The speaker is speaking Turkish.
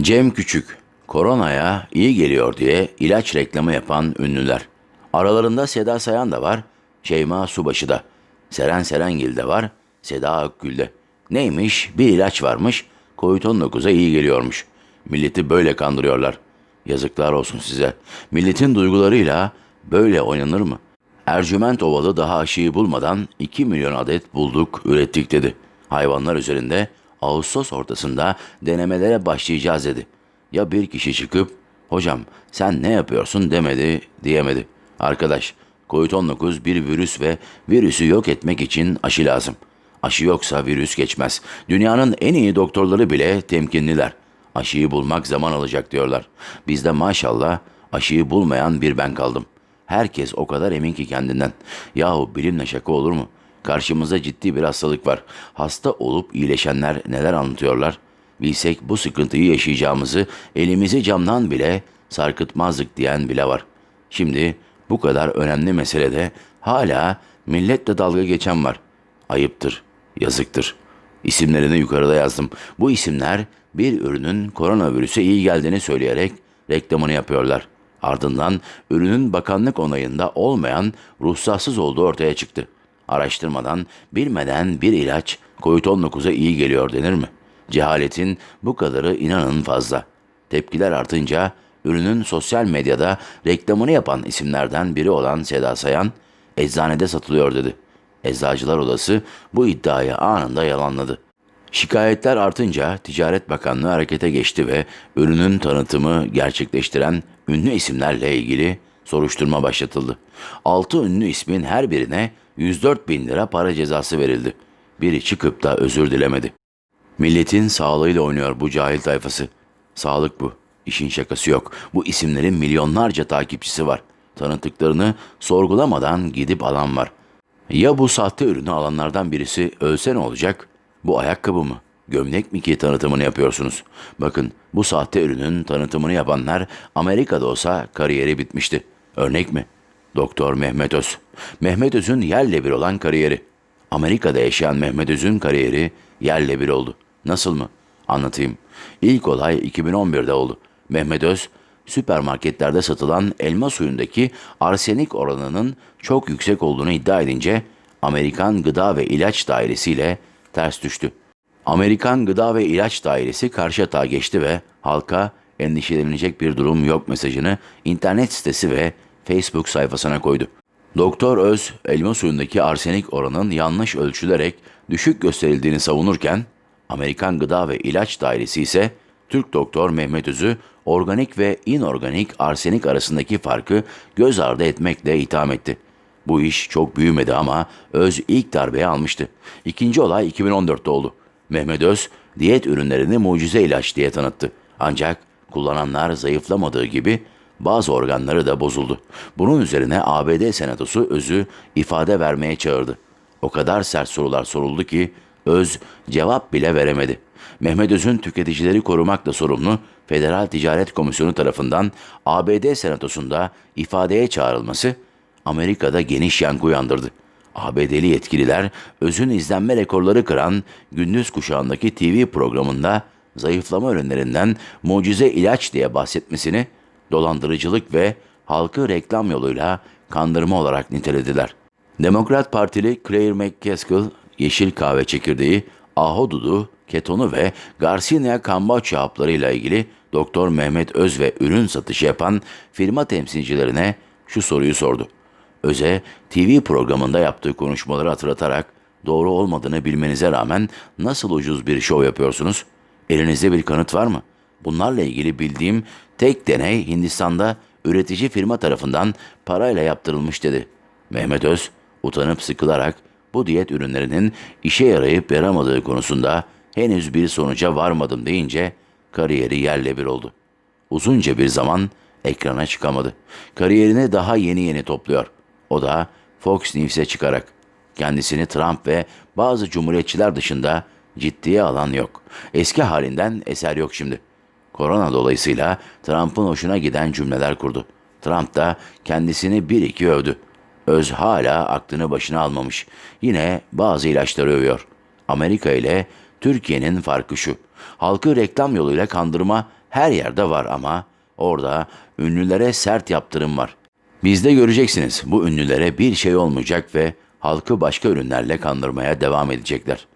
Cem Küçük, koronaya iyi geliyor diye ilaç reklamı yapan ünlüler. Aralarında Seda Sayan da var, Şeyma Subaşı da. Seren Serengil de var, Seda Akgül de. Neymiş? Bir ilaç varmış, COVID-19'a iyi geliyormuş. Milleti böyle kandırıyorlar. Yazıklar olsun size. Milletin duygularıyla böyle oynanır mı? Ercüment Ovalı daha aşıyı bulmadan 2 milyon adet bulduk, ürettik dedi. Hayvanlar üzerinde Ağustos ortasında denemelere başlayacağız dedi. Ya bir kişi çıkıp hocam sen ne yapıyorsun demedi diyemedi. Arkadaş COVID-19 bir virüs ve virüsü yok etmek için aşı lazım. Aşı yoksa virüs geçmez. Dünyanın en iyi doktorları bile temkinliler. Aşıyı bulmak zaman alacak diyorlar. Bizde maşallah aşıyı bulmayan bir ben kaldım. Herkes o kadar emin ki kendinden. Yahu bilimle şaka olur mu? Karşımızda ciddi bir hastalık var. Hasta olup iyileşenler neler anlatıyorlar? Bilsek bu sıkıntıyı yaşayacağımızı elimizi camdan bile sarkıtmazdık diyen bile var. Şimdi bu kadar önemli meselede hala milletle dalga geçen var. Ayıptır, yazıktır. İsimlerini yukarıda yazdım. Bu isimler bir ürünün koronavirüse iyi geldiğini söyleyerek reklamını yapıyorlar. Ardından ürünün bakanlık onayında olmayan ruhsatsız olduğu ortaya çıktı. Araştırmadan, bilmeden bir ilaç COVID-19'a iyi geliyor denir mi? Cehaletin bu kadarı inanın fazla. Tepkiler artınca ürünün sosyal medyada reklamını yapan isimlerden biri olan Seda Sayan, eczanede satılıyor dedi. Eczacılar Odası bu iddiayı anında yalanladı. Şikayetler artınca Ticaret Bakanlığı harekete geçti ve ürünün tanıtımı gerçekleştiren ünlü isimlerle ilgili soruşturma başlatıldı. 6 ünlü ismin her birine 104 bin lira para cezası verildi. Biri çıkıp da özür dilemedi. Milletin sağlığıyla oynuyor bu cahil tayfası. Sağlık bu. İşin şakası yok. Bu isimlerin milyonlarca takipçisi var. Tanıtıklarını sorgulamadan gidip alan var. Ya bu sahte ürünü alanlardan birisi ölse ne olacak? Bu ayakkabı mı? Gömlek mi ki tanıtımını yapıyorsunuz? Bakın bu sahte ürünün tanıtımını yapanlar Amerika'da olsa kariyeri bitmişti. Örnek mi? Doktor Mehmet Öz. Mehmet Öz'ün yerle bir olan kariyeri. Amerika'da yaşayan Mehmet Öz'ün kariyeri yerle bir oldu. Nasıl mı? Anlatayım. İlk olay 2011'de oldu. Mehmet Öz, süpermarketlerde satılan elma suyundaki arsenik oranının çok yüksek olduğunu iddia edince Amerikan Gıda ve İlaç Dairesi ile ters düştü. Amerikan Gıda ve İlaç Dairesi karşı hata geçti ve halka endişelenecek bir durum yok mesajını internet sitesi ve Facebook sayfasına koydu. Doktor Öz, elma suyundaki arsenik oranın yanlış ölçülerek düşük gösterildiğini savunurken, Amerikan Gıda ve İlaç Dairesi ise Türk doktor Mehmet Öz'ü organik ve inorganik arsenik arasındaki farkı göz ardı etmekle itham etti. Bu iş çok büyümedi ama Öz ilk darbeyi almıştı. İkinci olay 2014'te oldu. Mehmet Öz, diyet ürünlerini mucize ilaç diye tanıttı. Ancak kullananlar zayıflamadığı gibi bazı organları da bozuldu. Bunun üzerine ABD Senatosu Öz'ü ifade vermeye çağırdı. O kadar sert sorular soruldu ki Öz cevap bile veremedi. Mehmet Öz'ün tüketicileri korumakla sorumlu Federal Ticaret Komisyonu tarafından ABD Senatosu'nda ifadeye çağrılması Amerika'da geniş yankı uyandırdı. ABD'li yetkililer Öz'ün izlenme rekorları kıran Gündüz Kuşağı'ndaki TV programında zayıflama ürünlerinden mucize ilaç diye bahsetmesini dolandırıcılık ve halkı reklam yoluyla kandırma olarak nitelediler. Demokrat Partili Claire McCaskill, yeşil kahve çekirdeği, ahududu, ketonu ve Garcinia Kamboçya haplarıyla ilgili Doktor Mehmet Öz ve ürün satışı yapan firma temsilcilerine şu soruyu sordu. Öz'e TV programında yaptığı konuşmaları hatırlatarak doğru olmadığını bilmenize rağmen nasıl ucuz bir şov yapıyorsunuz? Elinizde bir kanıt var mı? Bunlarla ilgili bildiğim tek deney Hindistan'da üretici firma tarafından parayla yaptırılmış dedi. Mehmet Öz utanıp sıkılarak bu diyet ürünlerinin işe yarayıp yaramadığı konusunda henüz bir sonuca varmadım deyince kariyeri yerle bir oldu. Uzunca bir zaman ekrana çıkamadı. Kariyerini daha yeni yeni topluyor. O da Fox News'e çıkarak. Kendisini Trump ve bazı cumhuriyetçiler dışında ciddiye alan yok. Eski halinden eser yok şimdi. Korona dolayısıyla Trump'ın hoşuna giden cümleler kurdu. Trump da kendisini bir iki övdü. Öz hala aklını başına almamış. Yine bazı ilaçları övüyor. Amerika ile Türkiye'nin farkı şu. Halkı reklam yoluyla kandırma Her yerde var ama orada ünlülere sert yaptırım var. Bizde göreceksiniz bu ünlülere bir şey olmayacak ve halkı başka ürünlerle kandırmaya devam edecekler.